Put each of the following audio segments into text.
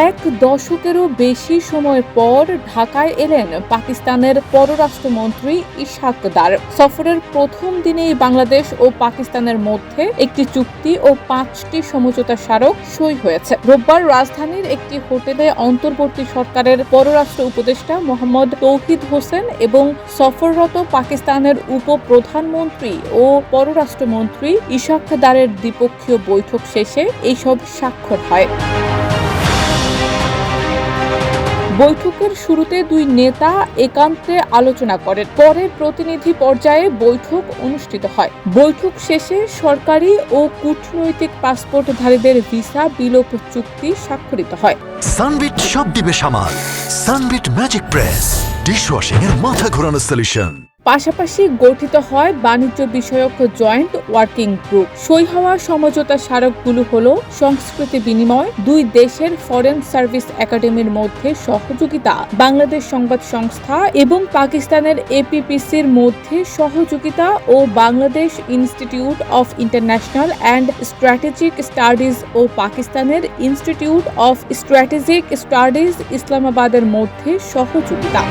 এক দশকেরও বেশি সময় পর ঢাকায় এলেন পাকিস্তানের পররাষ্ট্রমন্ত্রী ইশাক দার সফরের প্রথম দিনেই বাংলাদেশ ও পাকিস্তানের মধ্যে একটি চুক্তি ও পাঁচটি সমঝোতা স্মারক সই হয়েছে। রোববার রাজধানীর একটি হোটেলে অন্তর্বর্তী সরকারের পররাষ্ট্র উপদেষ্টা মোহাম্মদ তৌহিদ হোসেন এবং সফররত পাকিস্তানের উপপ্রধানমন্ত্রী ও পররাষ্ট্রমন্ত্রী ইশাক দারের দ্বিপক্ষীয় বৈঠক শেষে এইসব স্বাক্ষর হয়। বৈঠকের শুরুতে দুই নেতা একান্তে আলোচনা করেন। পরে প্রতিনিধি পর্যায়ে বৈঠক অনুষ্ঠিত হয়। বৈঠক শেষে সরকারি ও কূটনৈতিক পাসপোর্টধারীদের ভিসা বিলোপ চুক্তি স্বাক্ষরিত হয়। সানবিট সব দিবে সামাল। Sunbit magic press. ডিশওয়াশিং এর মাথা ঘোরানো সলিউশন পাশাপাশি গঠিত হয় বাণিজ্য বিষয়ক জয়েন্ট ওয়ার্কিং গ্রুপ। সই হওয়া সমঝোতা স্মারকগুলো হল সংস্কৃতি বিনিময়, দুই দেশের ফরেন সার্ভিস একাডেমির মধ্যে সহযোগিতা, বাংলাদেশ সংবাদ সংস্থা এবং পাকিস্তানের এপিপিসির মধ্যে সহযোগিতা ও Bangladesh institute of international and strategic studies ও পাকিস্তানের ইনস্টিটিউট অফ স্ট্র্যাটেজিক স্টাডিজ ইসলামাবাদের মধ্যে সহযোগিতা।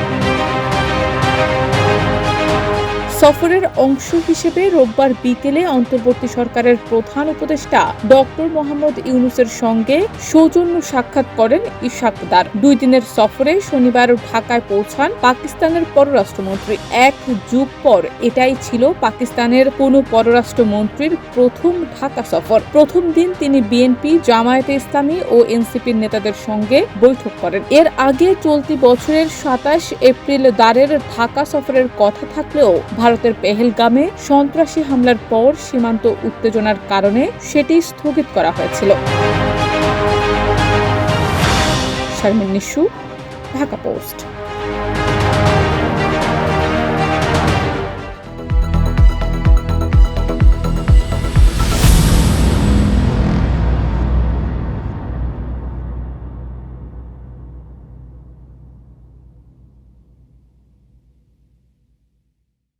সফরের অংশ হিসেবে রোববার বিকেলে অন্তর্বর্তী সরকারের প্রধান উপদেষ্টা ডক্টর মোহাম্মদ ইউনুসের সঙ্গে সৌজন্য সাক্ষাৎ করেন ইশাকদার দুই দিনের সফরে শনিবার ঢাকায় পৌঁছান পাকিস্তানের পররাষ্ট্রমন্ত্রী। এক যুগ পর এটাই ছিল পাকিস্তানের কোনো পররাষ্ট্রমন্ত্রীর প্রথম ঢাকা সফর। প্রথম দিন তিনি বিএনপি, জামায়াতে ইসলামী ও এনসিপির নেতাদের সঙ্গে বৈঠক করেন। এর আগে চলতি বছরের সাতাশ এপ্রিল দারের ঢাকা সফরের কথা থাকলেও ভারতের পেহেলগামে সন্ত্রাসী হামলার পর সীমান্ত উত্তেজনার কারণে সেটি স্থগিত করা হয়েছিল। শারমিন নিশু, ঢাকা পোস্ট।